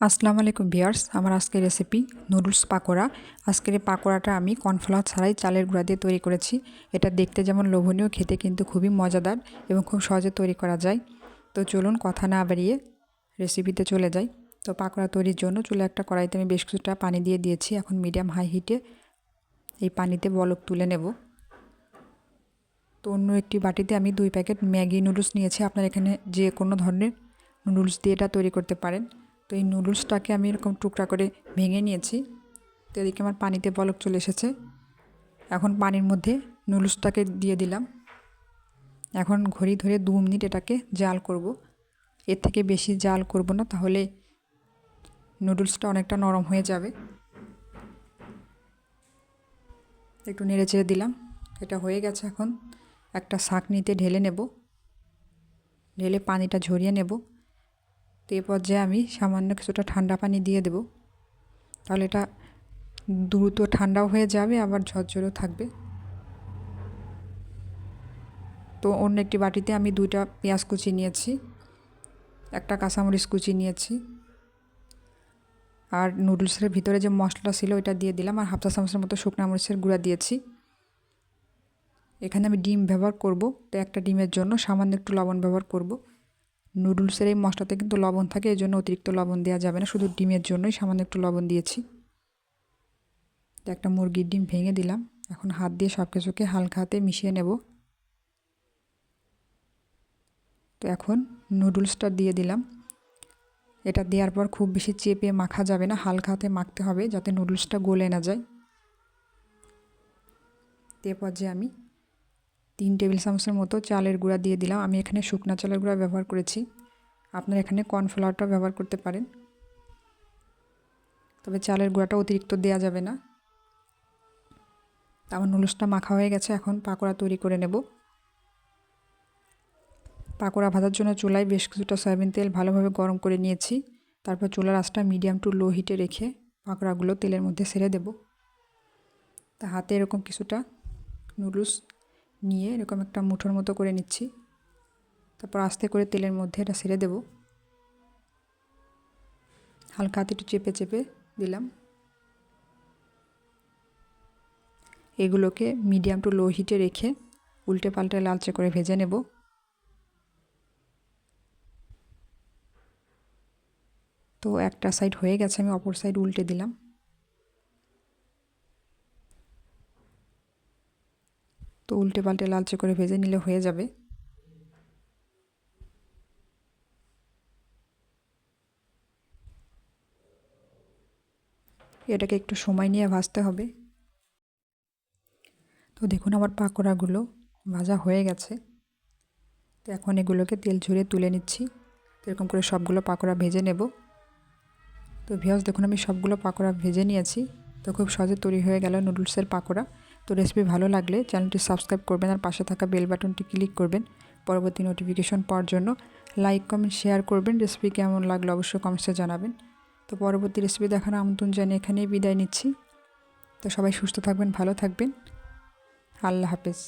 আসসালামু আলাইকুম বিয়ার্স আমার আজকের রেসিপি নুডলস পাকোড়া। আজকের এই পাকোড়াটা আমি কর্নফ্লাওয়ার ছাড়াই চালের গুঁড়া দিয়ে তৈরি করেছি। এটা দেখতে যেমন লোভনীয়, খেতে কিন্তু খুবই মজাদার এবং খুব সহজে তৈরি করা যায়। তো চলুন কথা না বাড়িয়ে রেসিপিতে চলে যাই। তো পাকোড়া তৈরির জন্য চুলে একটা কড়াইতে আমি বেশ কিছুটা পানি দিয়ে দিয়েছি। এখন মিডিয়াম হাই হিটে এই পানিতে বলক তুলে নেব। তো অন্য একটি বাটিতে আমি দুই প্যাকেট ম্যাগি নুডলস নিয়েছি। আপনার এখানে যে কোনো ধরনের নুডলস দিয়ে এটা তৈরি করতে পারেন। তো এই নুডলসটাকে আমি এরকম টুকরা করে ভেঙে নিয়েছি। তো এদিকে আমার পানিতে বলক চলে এসেছে। এখন পানির মধ্যে নুডলসটাকে দিয়ে দিলাম। এখন ঘড়ি ধরে দু মিনিট এটাকে জাল করব। এর থেকে বেশি জাল করব না, তাহলে নুডলসটা অনেকটা নরম হয়ে যাবে। একটু নেড়ে চেড়ে দিলাম। এটা হয়ে গেছে এখন একটা শাক নিতে ঢেলে নেব। ঢেলে পানিটা ঝরিয়ে নেব। তো এই পর্যায়ে আমি সামান্য কিছুটা ঠান্ডা পানি দিয়ে দেব। তাহলে এটা দ্রুত ঠান্ডাও হয়ে যাবে, আবার ঝরঝরেও থাকবে। তো অন্য একটি বাটিতে আমি দুইটা পেঁয়াজ কুচি নিয়েছি, একটা কাঁচামরিচ কুচি নিয়েছি। আর নুডলসের ভিতরে যে মশলা ছিল ওইটা দিয়ে দিলাম, আর হাফ চা চামচের মতো শুকনো মরিচের গুঁড়া দিয়েছি। এখানে আমি ডিম ব্যবহার করব, তো একটা ডিমের জন্য সামান্য একটু লবণ ব্যবহার করব। নুডলসের এই মশলাতে কিন্তু লবণ থাকে এই জন্য অতিরিক্ত লবণ দেওয়া যাবে না। শুধু ডিমের জন্যই সামান্য একটু লবণ দিয়েছি। একটা মুরগির ডিম ভেঙে দিলাম। এখন হাত দিয়ে সব কিছুকে হালকা হাতে মিশিয়ে নেব। তো এখন নুডলসটা দিয়ে দিলাম। এটা দেওয়ার পর খুব বেশি চেপে মাখা যাবে না, হালকা হাতে মাখতে হবে যাতে নুডলসটা গলে না যায়। এ পর্যায়ে আমি তিন টেবিল চামচের মতো চালের গুঁড়া দিয়ে দিলাম। আমি এখানে শুকনা চালের গুঁড়া ব্যবহার করেছি। আপনারা এখানে কর্নফ্লাওয়ারটাও ব্যবহার করতে পারেন। তবে চালের গুঁড়াটা অতিরিক্ত দেওয়া যাবে না। আমার নুডলসটা মাখা হয়ে গেছে, এখন পাকোড়া তৈরি করে নেব। পাকোড়া ভাজার জন্য চুলায় বেশ কিছুটা সয়াবিন তেল ভালোভাবে গরম করে নিয়েছি। তারপর চুলার আঁচটা মিডিয়াম টু লো হিটে রেখে পাকোড়াগুলো তেলের মধ্যে ছেড়ে দেব। তা হাতে এরকম কিছুটা নুডলস নিয়ে এরকম একটা মুঠোর মতো করে নিচ্ছি। তারপর আস্তে করে তেলের মধ্যে এটা ছেড়ে দেব। হালকা হাতে একটু চেপে চেপে দিলাম। এগুলোকে মিডিয়াম টু লো হিটে রেখে উল্টে পাল্টে লালচে করে ভেজে নেব। তো একটা সাইড হয়ে গেছে, আমি অপর সাইড উল্টে দিলাম। তো উল্টে পাল্টে লালচে করে ভেজে নিলে হয়ে যাবে। এটাকে একটু সময় নিয়ে ভাজতে হবে। তো দেখুন আমার পাকোড়াগুলো ভাজা হয়ে গেছে। তো এখন এগুলোকে তেল ঝরিয়ে তুলে নিচ্ছি। এরকম করে সবগুলো পাকোড়া ভেজে নেব। তো ভিয়াস দেখুন আমি সবগুলো পাকোড়া ভেজে নিয়েছি। তো খুব সহজে তৈরি হয়ে গেল নুডলসের পাকোড়া। তো রেসিপি ভালো লাগলে চ্যানেলটি সাবস্ক্রাইব করবেন আর পাশে থাকা বেল বাটনটি ক্লিক করবেন। পরবর্তী নোটিফিকেশন পাওয়ার জন্য লাইক কমেন্ট শেয়ার করবেন। রেসিপি কেমন লাগল অবশ্যই কমেন্টসে জানাবেন। তো পরবর্তী রেসিপি দেখানো আমন্ত্রণ জানিয়ে এখানেই বিদায় নিচ্ছি। তো সবাই সুস্থ থাকবেন, ভালো থাকবেন। আল্লাহ হাফেজ।